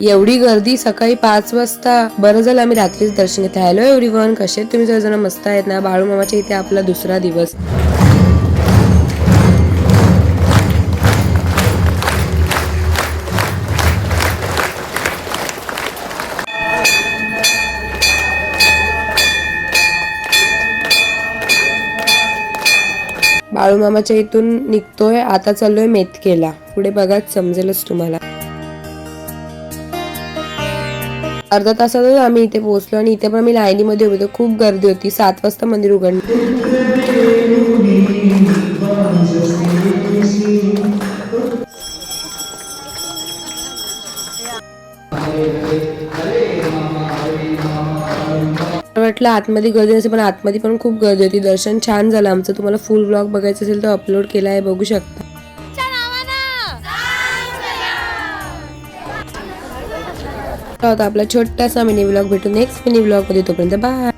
एवढी गर्दी सकाळी पाच वाजता. बरं झालं आम्ही रात्रीच दर्शन घेतलं. हॅलो एवढी वन कसे आहेत तुम्ही? सर्वजण मस्त आहेत ना? बाळू मामाच्या इथे आपला दुसरा दिवस. बाळूमामाच्या इथून निघतोय. आता चाललोय मेतकेला. पुढे बघाच समजेलच तुम्हाला. अर्धा तासातच आम्ही इथे पोहोचलो आणि इथे पण आम्ही लाईनीमध्ये उभे होतो. खूप गर्दी होती. सात वाजता मंदिर उघडलं. वाटलं आतमध्ये गर्दी नसेल पण आतमध्ये पण खूप गर्दी होती. दर्शन छान झालं. आमचं तुम्हाला फुल ब्लॉग बघायचं असेल तर अपलोड केला आहे. बघू शकता. होता आपला छोटासा मिनी ब्लॉग भेटू नेक्स्ट मिनी ब्लॉगमध्ये. तोपर्यंत बाय